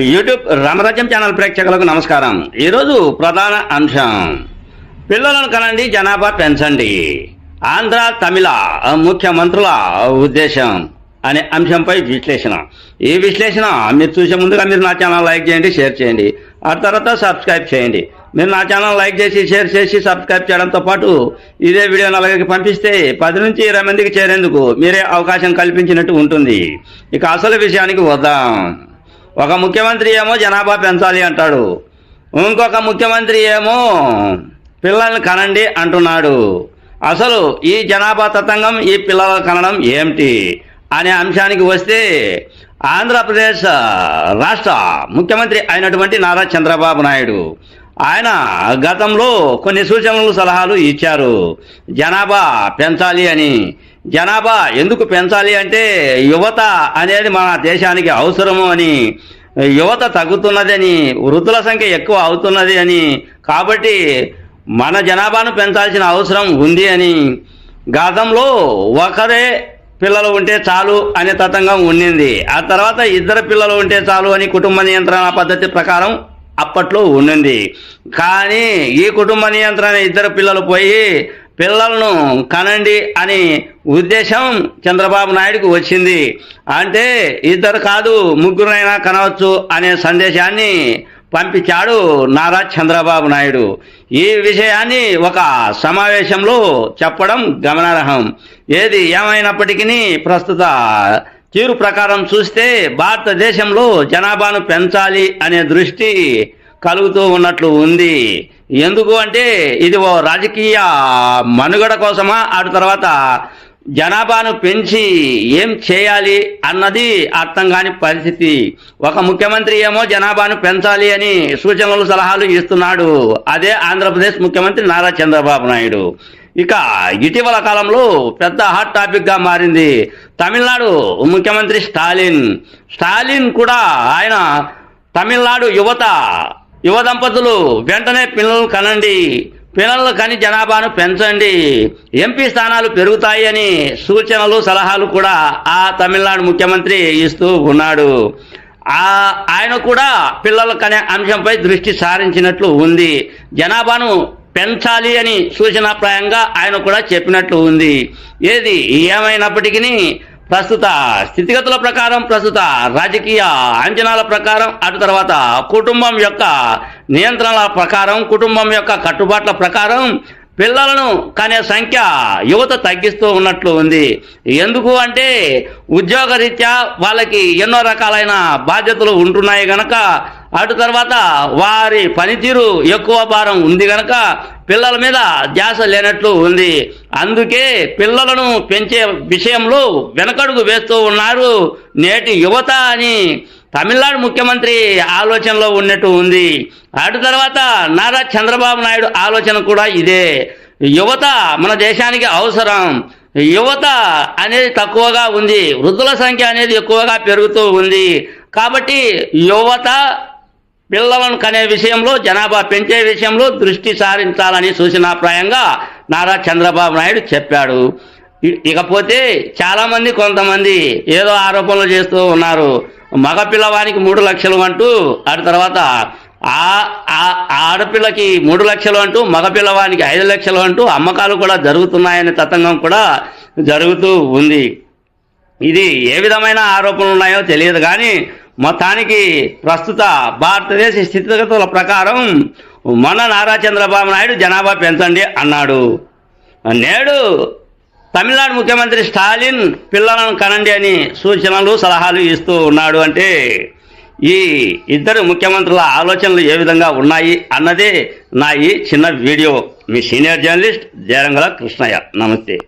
YouTube రామరాజ్యం channel ప్రేక్షకులకు నమస్కారం. ఈరోజు ప్రధాన అంశం. పిల్లలను కనండి జనాభా పెంచండి. ఆంధ్ర తమిళ ముఖ్యమంత్రుల ఉద్దేశం అనే అంశంపై విశ్లేషణ. ఈ విశ్లేషణ మీరు చూసే ముందుగా మీరు నా ఛానల్ లైక్ చేయండి షేర్ చేయండి. ఆ తర్వాత సబ్స్క్రైబ్ చేయండి. మీరు నా ఛానల్ లైక్ చేసి షేర్ చేసి సబ్స్క్రైబ్ చేయడంతో పాటు ఇదే వీడియో నలుగురికి పంపిస్తే పది నుంచి ఇరవై మందికి చేరేందుకు మీరే అవకాశం కల్పించినట్టు ఉంటుంది. ఇక అసలు విషయానికి వద్దాం. ఒక ముఖ్యమంత్రి ఏమో జనాభా పెంచాలి అంటాడు. ఇంకొక ముఖ్యమంత్రి ఏమో పిల్లల్ని కనండి అంటున్నాడు. అసలు ఈ జనాభా తతంగం ఈ పిల్లల కనడం ఏమిటి అనే అంశానికి వస్తే ఆంధ్రప్రదేశ్ రాష్ట్ర ముఖ్యమంత్రి అయినటువంటి నారా చంద్రబాబు నాయుడు ఆయన గతంలో కొన్ని సూచనలు సలహాలు ఇచ్చారు. జనాభా పెంచాలి అని. జనాభా ఎందుకు పెంచాలి అంటే యువత అనేది మన దేశానికి అవసరము అని. యువత తగ్గుతున్నది అని వృద్ధుల సంఖ్య ఎక్కువ అవుతున్నది అని. కాబట్టి మన జనాభాను పెంచాల్సిన అవసరం ఉంది అని. గతంలో ఒకరే పిల్లలు ఉంటే చాలు అనే తతంగం ఉండింది. ఆ తర్వాత ఇద్దరు పిల్లలు ఉంటే చాలు అని కుటుంబ నియంత్రణ పద్ధతి ప్రకారం అప్పట్లో ఉండింది. కానీ ఈ కుటుంబ నియంత్రణ ఇద్దరు పిల్లలు పోయి పిల్లలను కనండి అని ఉద్దేశం చంద్రబాబు నాయుడుకు వచ్చింది. అంటే ఇద్దరు కాదు ముగ్గురైనా కనవచ్చు అనే సందేశాన్ని పంపించాడు నారా చంద్రబాబు నాయుడు. ఈ విషయాన్ని ఒక సమావేశంలో చెప్పడం గమనార్హం. ఏది ఏమైనప్పటికీ ప్రస్తుత తీరు ప్రకారం చూస్తే భారతదేశంలో జనాభాను పెంచాలి అనే దృష్టి కలుగుతూ ఉన్నట్లు ఉంది. ఎందుకు అంటే ఇది ఓ రాజకీయ మనుగడ కోసమా? అటు తర్వాత జనాభాను పెంచి ఏం చేయాలి అన్నది అర్థం కాని పరిస్థితి. ఒక ముఖ్యమంత్రి ఏమో జనాభాను పెంచాలి అని సూచనలు సలహాలు ఇస్తున్నాడు. అదే ఆంధ్రప్రదేశ్ ముఖ్యమంత్రి నారా చంద్రబాబు నాయుడు. ఇక ఇటీవల కాలంలో పెద్ద హాట్ టాపిక్గా మారింది తమిళనాడు ముఖ్యమంత్రి స్టాలిన్. స్టాలిన్ కూడా ఆయన తమిళనాడు యువత యువ దంపతులు వెంటనే పిల్లలు కనండి. పిల్లలు కని జనాభాను పెంచండి. ఎంపీ స్థానాలు పెరుగుతాయి అని సూచనలు సలహాలు కూడా ఆ తమిళనాడు ముఖ్యమంత్రి ఇస్తూ ఉన్నాడు. ఆయన కూడా పిల్లలు కనే అంశంపై దృష్టి సారించినట్లు ఉంది. జనాభాను పెంచాలి అని సూచనాప్రాయంగా ఆయన కూడా చెప్పినట్లు ఉంది. ఏది ఏమైనప్పటికీ ప్రస్తుత స్థితిగతుల ప్రకారం ప్రస్తుత రాజకీయ అంచనాల ప్రకారం అటు తర్వాత కుటుంబం యొక్క నియంత్రణల ప్రకారం కుటుంబం యొక్క కట్టుబాట్ల ప్రకారం పిల్లలను కనే సంఖ్య యువత తగ్గిస్తూ ఉన్నట్లు ఉంది. ఎందుకు అంటే ఉద్యోగరీత్యా వాళ్ళకి ఎన్నో రకాలైన బాధ్యతలు ఉంటున్నాయి గనక అటు తర్వాత వారి పనితీరు ఎక్కువ భారం ఉంది గనక పిల్లల మీద ధ్యాస లేనట్లు ఉంది. అందుకే పిల్లలను పెంచే విషయంలో వెనకడుగు వేస్తూ ఉన్నారు నేటి యువత అని తమిళనాడు ముఖ్యమంత్రి ఆలోచనలో ఉన్నట్టు ఉంది. అటు తర్వాత నారా చంద్రబాబు నాయుడు ఆలోచన కూడా ఇదే. యువత మన దేశానికి అవసరం. యువత అనేది తక్కువగా ఉంది. వృద్ధుల సంఖ్య అనేది ఎక్కువగా పెరుగుతూ ఉంది. కాబట్టి యువత పిల్లలను కనే విషయంలో జనాభా పెంచే విషయంలో దృష్టి సారించాలని సూచనాప్రాయంగా నారా చంద్రబాబు నాయుడు చెప్పాడు. ఇకపోతే చాలామంది కొంతమంది ఏదో ఆరోపణలు చేస్తూ ఉన్నారు. మగ పిల్లవానికి మూడు లక్షలు అంటూ ఆ తర్వాత ఆ ఆడపిల్లకి మూడు లక్షలు అంటూ మగ పిల్లవానికి ఐదు లక్షలు అంటూ అమ్మకాలు కూడా జరుగుతున్నాయనే తతంగం కూడా జరుగుతూ ఉంది. ఇది ఏ విధమైన ఆరోపణలు ఉన్నాయో తెలియదు కానీ మొత్తానికి ప్రస్తుత భారతదేశ స్థితిగతుల ప్రకారం మన నారా చంద్రబాబు నాయుడు జనాభా పెంచండి అన్నాడు. నేడు తమిళనాడు ముఖ్యమంత్రి స్టాలిన్ పిల్లలను కనండి అని సూచనలు సలహాలు ఇస్తూ ఉన్నాడు అంటే ఈ ఇద్దరు ముఖ్యమంత్రుల ఆలోచనలు ఏ విధంగా ఉన్నాయి అన్నదే నా ఈ చిన్న వీడియో. మీ సీనియర్ జర్నలిస్ట్ జయరంగల కృష్ణయ్య. నమస్తే.